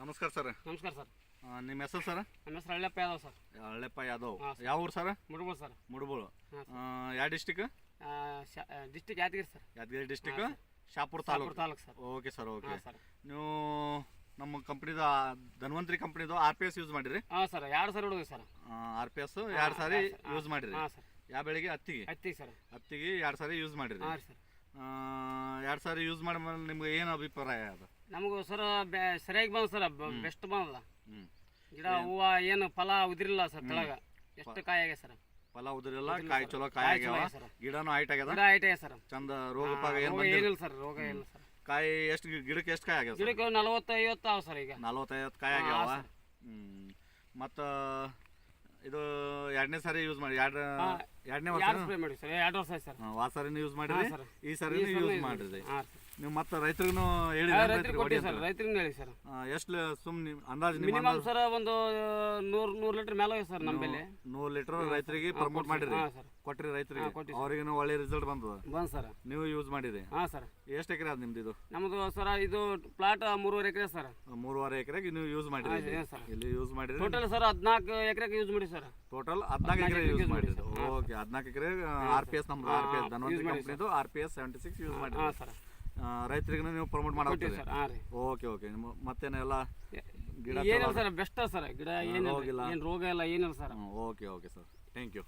ನಮಸ್ಕಾರ ಸರ್. ನಮಸ್ಕಾರ ಸರ್. ನಿಮ್ಮ ಹೆಸರು ಸರ್? ನಮ್ಮ ಹೆಸರು ಹಳ್ಳೆಪ್ಪ ಯಾದವ್ ಸರ್. ಹಳ್ಳೆಪ್ಪ ಯಾದವ್. ಹಾಂ, ಸರ್. ಯಾವ ಊರು ಸರ್? ಮುಡ್ಬೋದು ಸರ್. ಮುಡ್ಬೋಳು. ಹಾಂ ಯಾವ district district Yadgir sir. Yadgir district Shahapur Shahapur taluk. Taluk sir. Okay sir okay. ಹಾಂ ಸರ್. ನೀವು ನಮ್ಮ ಕಂಪ್ನಿದು ಧನ್ವಂತರಿ ಕಂಪ್ನಿದು ಆರ್ ಪಿ ಎಸ್ ಯೂಸ್ ಮಾಡಿರಿ? ಹಾಂ ಸರ್. ಎರಡು ಸರ್ ಹುಡುಗ ಸರ್. ಆರ್ ಪಿ ಎಸ್ ಎರಡು ಸಾರಿ ಯೂಸ್ ಮಾಡಿರಿ. ಹಾಂ ಸರ್. ಯಾವ ಬೆಳಿಗ್ಗೆ? ಹತ್ತಿಗೆ. ಹತ್ತಿಗೆ ಸರ್. ಹತ್ತಿಗೆ ಎರಡು ಸಾರಿ ಯೂಸ್ ಮಾಡಿರಿ. ಹಾಂ ರೀ ಸರ್ ಎರಡು ಸಾರಿ ಯೂಸ್ ಮಾಡಿದ್ಮೇಲೆ ನಿಮ್ಗೆ ಏನು ಅಭಿಪ್ರಾಯ ಅದು? ನಮಗೂ ಸರ್ ಸರಿಯಾಗಿ ಬಂದ ಸರ್ ಬೆಸ್ಟ್ ಬಂದದ. ಗಿಡ ಹೂವ ಏನು ಫಲ ಉದಿರಿಲ್ಲ ಸರ್ ಕೆಳಗ ಎಷ್ಟು ಕಾಯಿ ಆಗ್ಯ ಸರ್? ಫಲ ಉದಿರಿಲ್ಲ ಕಾಯಿ ಚಲೋ ಕಾಯಿ ಕಾಯಿ ಆಗ್ಯಾವ ಗಿಡನು ಹೈಟ್ ಆಗ್ಯದ? ಗಿಡ ಐಟೆ ಸರ್. ಚಂದ ರೋಗ ಪಾಗ ಏನು ಬಂದಿಲ್ಲ? ಏನಿಲ್ಲ ಸರ್ ರೋಗ ಇಲ್ಲ ಸರ್. ಕಾಯಿ ಎಷ್ಟು ಗಿಡಕ್ಕೆ ಎಷ್ಟು ಕಾಯಿ ಆಗ್ಯಾವ ಗಿಡಕ್ಕೆ 40 50 ಆವ ಸರ್ ಈಗ. ನಲ್ವತ್ತೈವತ್ತು ಕಾಯಿ ಹಾಂ, ಆಗ್ಯಾವ ಮತ್ತು ಇದು ಎರಡನೇ ಸಾರಿ ಯೂಸ್ ಮಾಡಿ ಎರಡು ಎರಡನೇ ವರ್ಷ ಮಾಡಿ ಸರ್? ಎರಡು ವರ್ಷ ಆಯ್ತು ಸರ್. ಆ ಸಾರಿನೂ ಯೂಸ್ ಮಾಡಿರಿ. ಈ ಸಾರಿನೂ ಯೂಸ್ ಮಾಡಿದ್ರಿ? ಮಾಡಿರಿ ಹಾಂ ಸರ್. ನೀವು ಮತ್ತೆ ರೈತರಿಗೂ ಹೇಳಿ ರೈತರಿಗೆ ಕೊಟ್ಟಿವಿ ಸರ್ ರೈತರಿಗೆ ಹೇಳಿ ಸರ್. ಎಷ್ಟು ಸುಮ್ಮನೆ ಅಂದಾಜು ನಿಮ್ಮ ಮಿನಿಮಮ್ ಸರ್ ಒಂದು ನೂರು ನೂರು ಲೀಟರ್ ಮೇಲೆ ಹೋಗಿ ಸರ್ ನಮ್ಮಲ್ಲಿ ನೂರು ಲೀಟರ್ ರೈತರಿಗೆ ಪ್ರಮೋಟ್ ಮಾಡಿರಿ. ಕೊಟ್ರಿ ರೈತರಿಗೆ. ಅವ್ರಿಗೂ ಒಳ್ಳೆ ರಿಸಲ್ಟ್ ಬಂದದ. ಬಂದ್ ಸರ್. ನೀವು ಯೂಸ್ ಮಾಡಿರಿ. ಹಾಂ ಸರ್. ಎಷ್ಟು ಎಕರೆ ಅದು ನಿಮ್ದು ಇದು ನಮ್ಮದು ಸರ್ ಇದು ಪ್ಲಾಟ್ ಮೂರುವರೆ ಎಕರೆ ಸರ್. ಮೂರುವರೆ ಎಕರೆಗೆ ನೀವು ಯೂಸ್ ಮಾಡಿರಿ ಇಲ್ಲಿ. ಯೂಸ್ ಮಾಡಿರಿ. ಟೋಟಲ್ ಸರ್ ಹದಿನಾಲ್ಕು ಎಕರೆಗೆ ಯೂಸ್ ಮಾಡಿ ಸರ್. ಟೋಟಲ್ ಹದಿನಾಲ್ಕು ಎಕರೆ ಯೂಸ್ ಮಾಡಿರಿ. ಓಕೆ ಹದಿನಾಲ್ಕು ಎಕರೆ ಆರ್ ಪಿ ಎಸ್ ನಮ್ದು ಆರ್ ಪಿ ಎಸ್ ಧನ್ವಂತರಿ ಕಂಪ್ನಿದು R P S seventy six use ಮಾಡಿರಿ. ಸರ್. ರೈತರಿಗೂ ನೀವು ಪ್ರಮೋಟ್ ಮಾಡಿ ಸರ್ ಹಾಂ ರೀ. ಓಕೆ ಓಕೆ ನಿಮ್ಮ ಮತ್ತೇನೆಲ್ಲ ಗಿಡ ಏನಿಲ್ಲ ಸರ್ ಬೆಸ್ಟ್ ಸರ್ ಗಿಡ ಏನಿಲ್ಲ. ಏನು ರೋಗ ಎಲ್ಲ ಏನಿಲ್ಲ sir. Okay okay sir thank you